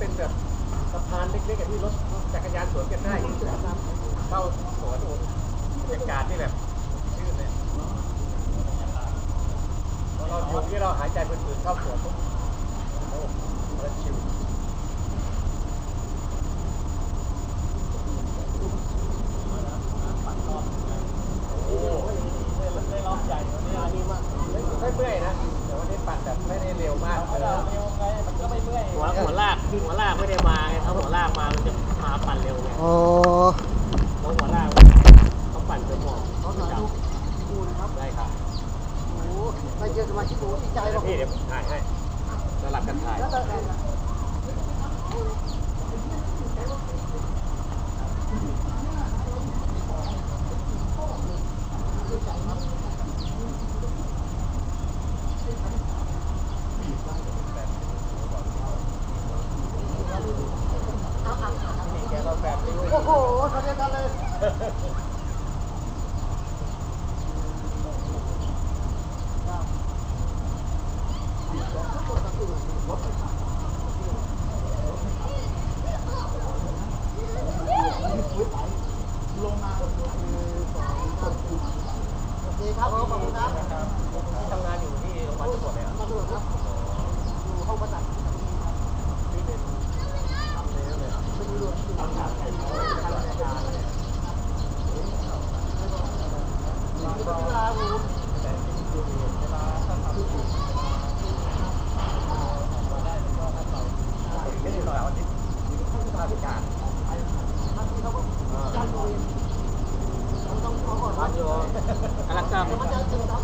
เป็นแบบสะพานเล็กๆที่รถจักรยานสวนกันได้เข้าสวนบรรยากาศที่แบบชื่นเลยเราอยู่ที่เราหายใจเป็นอื่นเข้าสวนปุ๊บโอ้โหชิว เขาถ่ายรูปดูนครับได้ครับโอ้โหไม่เจอสมาชิกโอ้ดีใจหรอกพี่เดี๋ยวผมถ่ายให้สลับกันถ่าย แล้วแต่แต่ นี่แกก็แบบนี้ โอ้โหทำเดียวกันเลย โอเคครับขอบคุณครับ ที่ทำงานอยู่ที่โรงพยาบาลตำรวจเลยอะ มาดูครับอยู่ห้องประจักษ์ ที่เป็นทำเลยเลยอะ เป็นเรือที่ทำงานเป็นทางราชการเลยเวลาผม แต่ที่ดูเวลาถ้าทำอยู่เวลาเราได้ก็ถ้าเราไม่ได้เราอาทิตย์ราชการ บางทีเขาก็จ้างตัวเองเราต้องขอก่อน บ้า ว่าน โยกำลังกำ มันจะถึงครับ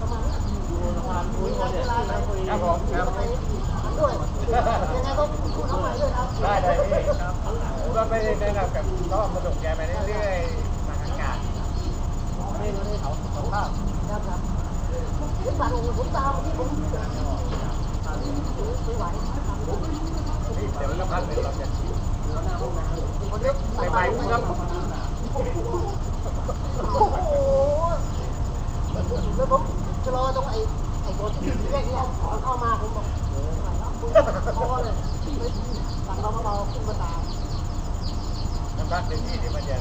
ประมาณนี้ อยู่โรงพยาบาลพุ้ยเขาเนี่ยนั่ง ครับผมครับด้วยยังไงก็คุณเอาใหม่ด้วยครับได้ได้พี่ครับก็ไม่ได้แนะนำกับก็มาส่งแกไปเรื่อยๆทางอากาศไม่รู้ได้เขาเขาภาพครับครับเห็นบาดองผมตามที่ผมไม่ไหวนี่เดี๋ยวสักพักหนึ่งเราจะไปไปครับ โอ้โหแล้วผมจะรอตรงไอ้ไอ้ตัวที่แรกเนี่ยเข้ามาผมบอกพอเลยสั่งเราเบาขึ้นมาตาม สักพักหนึ่งที่ที่มันจะ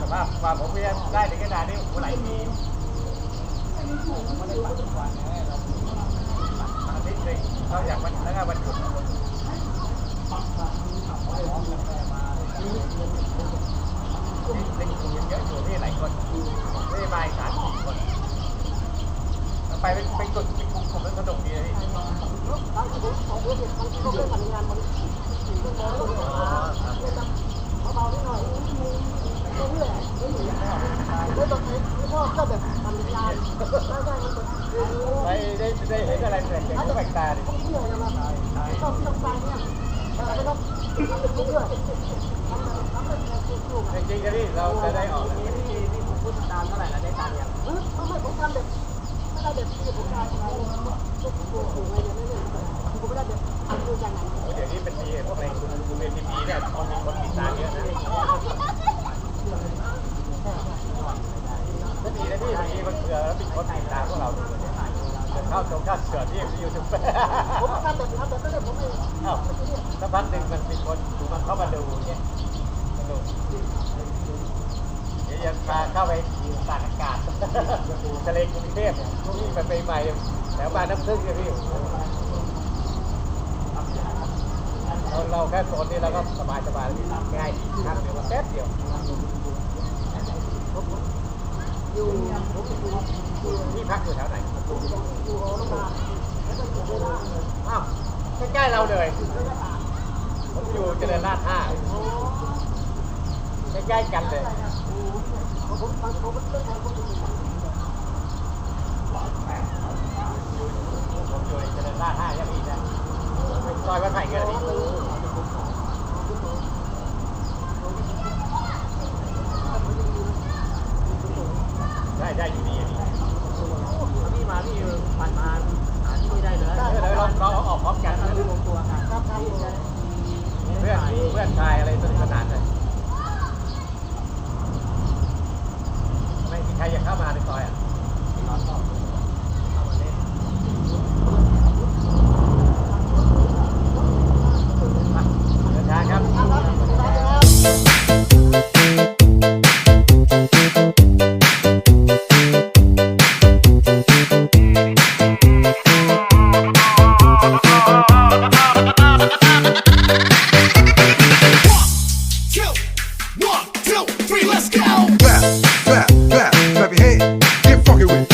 สภาพความผมพยายได้ถึงขนาดนี้โอ้โหลายปีอาทิตย์หนึ่งนอกจากวันแล้วก็วันหยุดที่เล็กอยู่เยอะอยู่ที่หลายคนไม่มาอีกสามสี่คนไปเป็นเป็นกลุ่มเป็นกลุ่มผมแล้วสนุกดีเลยพี่ บางทีผมของผมเนี่ยบางทีก็เป็นงานมันเบาๆนิดหน่อยเรื่อยๆแล้วตอนนี้พ่อก็แบบทำงานได้ได้มันเป็น ไป ได้เห็นอะไรแปลกๆแปลกตาดิท่นี้เป็นเรื่อยทำทำเป็นลูกจริงๆนี่เราจะได้ออกนี่นี่นี่ผมพูดตามเท่าไหร่แล้วได้ตังค์ยังเออทำไมผมทำแบบไม่ได้แบบที่ผมได้อะไรก็ถูกถูกอะไรอย่างเงี้ยผมไม่ได้แบบทำดูอย่างนั้นเดี๋ยวนี้เป็นปีพวกในเป็นปีเนี่ยคนมีคนติดตามเยอะนะก็ดีนะพี่บางทีมันเผื่อแล้วมีคนติดตามพวกเราดูเนี่ย จะเข้ามเข้าเสือที่ยูทูบผมทำแบบทำแบบนั้นผมไม่เอ้าสักพักหนึ่งมันมีคนมันเข้ามาดูเนี่ยสนุกเดี๋ยวยังพาเข้าไปตากอากาศทะเลกรุงเทพนี่มันไปใหม่แถวบ้านน้ำพึ่งเนี่ยพี่เราเราแค่โซนนี้เราก็สบายสบายง่ายดีข้ามเดียวแป๊บเดียว ที่พักอยู่แถวไหนอ้าวใกล้ๆเราเลยผมอยู่เจริญราษฎร์ห้าใกล้ๆกันเลยผมอยู่เจริญราษฎร์ห้ายังอีกนะซอยวัดไผ่กันนี่ได้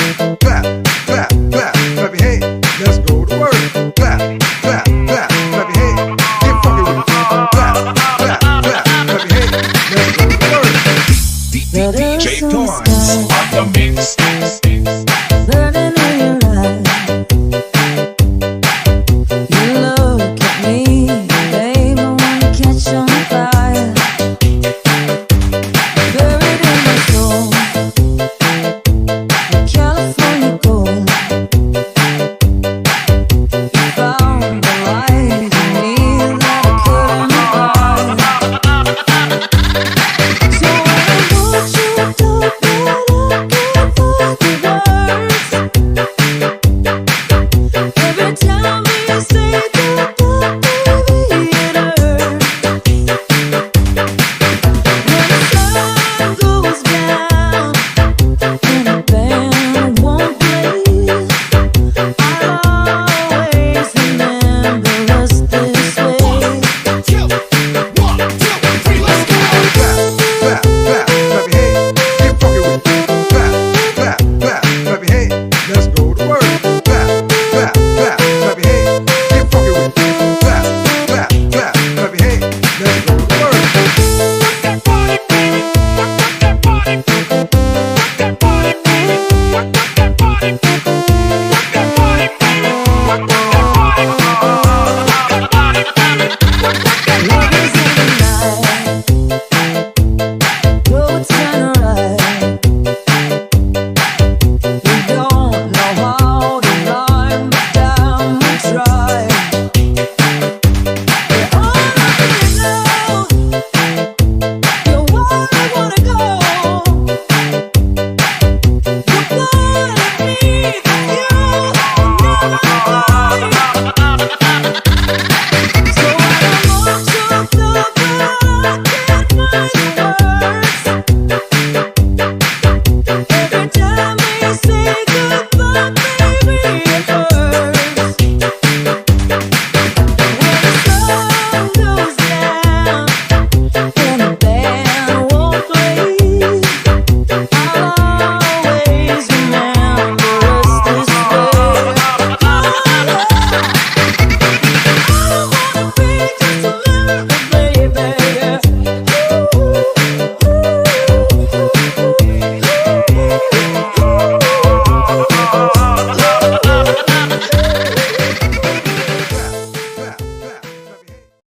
Clap, clap, clap, clap your hands. Let's go